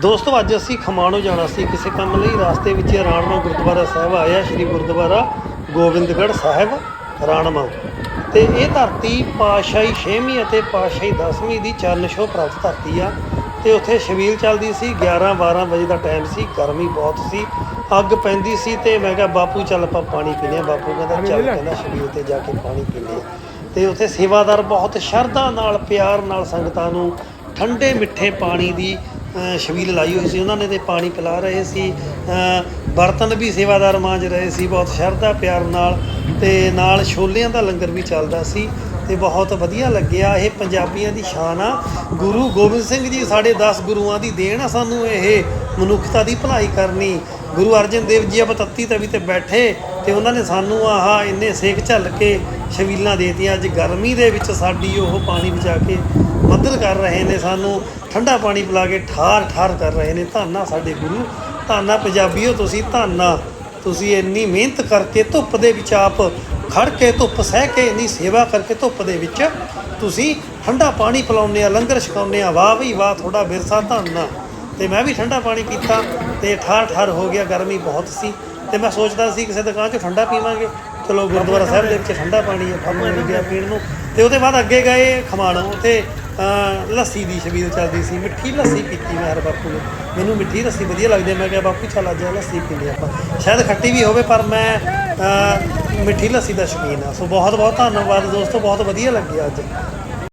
ਦੋਸਤੋ ਅੱਜ ਅਸੀਂ ਖਮਾਣੋ ਜਾਣਾ ਸੀ। ਕਿਸੇ ਕੰਮ ਲਈ ਰਾਸਤੇ ਵਿੱਚ ਰਾਣਮਾ ਗੁਰਦੁਆਰਾ ਸਾਹਿਬ ਆਇਆ ਸ਼੍ਰੀ ਗੁਰਦੁਆਰਾ ਗੋਬਿੰਦਗੜ੍ਹ ਸਾਹਿਬ ਰਾਣਮਾ ਤੇ ਇਹ ਧਰਤੀ ਪਾਤਸ਼ਾਹੀ 6ਵੀਂ ਅਤੇ ਪਾਤਸ਼ਾਹੀ 10ਵੀਂ ਦੀ ਚਰਨ ਛੋਹ ਪ੍ਰਾਪਤ ਧਰਤੀ ਆ। ਤੇ ਉੱਥੇ ਛਬੀਲ ਚੱਲਦੀ ਸੀ 11 12 ਵਜੇ ਦਾ ਟਾਈਮ ਸੀ ਗਰਮੀ ਬਹੁਤ ਸੀ ਅੱਗ ਪੈਂਦੀ ਸੀ ਤੇ ਮੈਂ ਕਿਹਾ ਬਾਪੂ ਚੱਲ ਆਪਾਂ ਪਾਣੀ ਪੀਨੇ ਆ ਬਾਪੂ ਕਹਿੰਦਾ ਚੱਲ ਕਹਿੰਦਾ ਛਬੀਲ ਤੇ ਜਾ ਕੇ ਪਾਣੀ ਪੀਨੇ ਆ ਤੇ ਉੱਥੇ ਸੇਵਾਦਾਰ ਬਹੁਤ ਸ਼ਰਧਾ ਨਾਲ ਪਿਆਰ ਨਾਲ ਸੰਗਤਾਂ ਨੂੰ ਠੰਡੇ ਮਿੱਠੇ ਪਾਣੀ ਦੀ ਛਬੀਲ ਲਾਈ ਹੋਈ ਸੀ। ਉਹਨਾਂ ਨੇ ਤੇ ਪਾਣੀ ਪਿਲਾ ਰਹੇ ਸੀ। ਬਰਤਨ ਵੀ ਸੇਵਾਦਾਰ ਮਾਂਜ ਰਹੇ ਸੀ। ਬਹੁਤ ਸ਼ਰਧਾ, ਪਿਆਰ ਨਾਲ ਤੇ ਨਾਲ ਛੋਲਿਆਂ ਦਾ ਲੰਗਰ ਵੀ ਚੱਲਦਾ ਸੀ। ਤੇ ਬਹੁਤ ਵਧੀਆ ਲੱਗਿਆ। ਇਹ ਪੰਜਾਬੀਆਂ ਦੀ ਸ਼ਾਨ ਆ। ਗੁਰੂ ਗੋਬਿੰਦ ਸਿੰਘ ਜੀ ਸਾਡੇ 10 ਗੁਰੂਆਂ ਦੀ ਦੇਣ ਆ ਸਾਨੂੰ ਇਹ ਮਨੁੱਖਤਾ ਦੀ ਭਲਾਈ ਕਰਨੀ। ਗੁਰੂ ਅਰਜਨ ਦੇਵ ਜੀ ਆਪ ਤੱਤੀ ਤਵੀ ਤੇ ਬੈਠੇ ਤੇ ਉਹਨਾਂ ਨੇ ਸਾਨੂੰ ਆਹ ਇੰਨੇ ਸੇਕ ਝੱਲ ਕੇ ਛਬੀਲਾਂ ਦੇਤੀਆਂ। ਅੱਜ ਗਰਮੀ ਦੇ ਵਿੱਚ ਸਾਡੀ ਉਹ ਪਾਣੀ ਬਚਾ ਕੇ ਮਦਦ ਕਰ ਰਹੇ ਨੇ ਸਾਨੂੰ। ਠੰਡਾ ਪਾਣੀ ਪਿਲਾ ਕੇ ਠਾਰ ਠਾਰ ਕਰ ਰਹੇ ਨੇ। ਧੰਨਾ ਸਾਡੇ ਗੁਰੂ, ਧੰਨਾ ਪੰਜਾਬੀਓ ਤੁਸੀਂ, ਧੰਨਾ ਤੁਸੀਂ ਇੰਨੀ ਮਿਹਨਤ ਕਰਕੇ ਧੁੱਪ ਦੇ ਵਿੱਚ ਆਪ ਖੜ ਕੇ ਧੁੱਪ ਸਹਿ ਕੇ ਇੰਨੀ ਸੇਵਾ ਕਰਕੇ ਧੁੱਪ ਦੇ ਵਿੱਚ ਤੁਸੀਂ ਠੰਡਾ ਪਾਣੀ ਪਿਲਾਉਂਦੇ ਆ, ਲੰਗਰ ਛਕਾਉਂਦੇ ਆ, ਵਾਹ ਵੀ ਵਾਹ, ਤੁਹਾਡਾ ਵਿਰਸਾ ਧੰਨਾ ਤੇ ਮੈਂ ਵੀ ਠੰਡਾ ਪਾਣੀ ਪੀਤਾ ਤੇ ਠਾਰ ਠਾਰ ਹੋ ਗਿਆ, ਗਰਮੀ ਬਹੁਤ ਸੀ। ਤੇ ਮੈਂ ਸੋਚਦਾ ਸੀ ਕਿਸੇ ਦੁਕਾਨ 'ਚ ਠੰਡਾ ਪੀਵਾਂਗੇ। ਚਲੋ ਗੁਰਦੁਆਰਾ ਸਾਹਿਬ ਦੇ ਵਿੱਚ ਠੰਡਾ ਪਾਣੀ ਹੈ ਸਾਨੂੰ ਮਿਲ ਗਿਆ ਪੀਣ ਨੂੰ। ਤੇ ਉਹਦੇ ਬਾਅਦ ਅੱਗੇ ਗਏ ਖਮਾਣੋ, ਉੱਥੇ ਲੱਸੀ ਦੀ ਸ਼ਬੀਲ ਚੱਲਦੀ ਸੀ, ਮਿੱਠੀ ਲੱਸੀ ਪੀਤੀ ਮੈਂ ਹਰ ਬਾਪੂ ਨੇ। ਮੈਨੂੰ ਮਿੱਠੀ ਲੱਸੀ ਵਧੀਆ ਲੱਗਦੀ ਹੈ। ਮੈਂ ਕਿਹਾ ਬਾਪੂ ਚੱਲ ਅੱਜ ਲੱਸੀ ਪੀ ਲਈ ਆਪਾਂ। ਸ਼ਾਇਦ ਖੱਟੀ ਵੀ ਹੋਵੇ, ਪਰ ਮੈਂ ਮਿੱਠੀ ਲੱਸੀ ਦਾ ਸ਼ੌਕੀਨ ਆ। ਸੋ ਬਹੁਤ ਬਹੁਤ ਧੰਨਵਾਦ ਦੋਸਤੋ ਬਹੁਤ ਵਧੀਆ ਲੱਗਿਆ ਅੱਜ।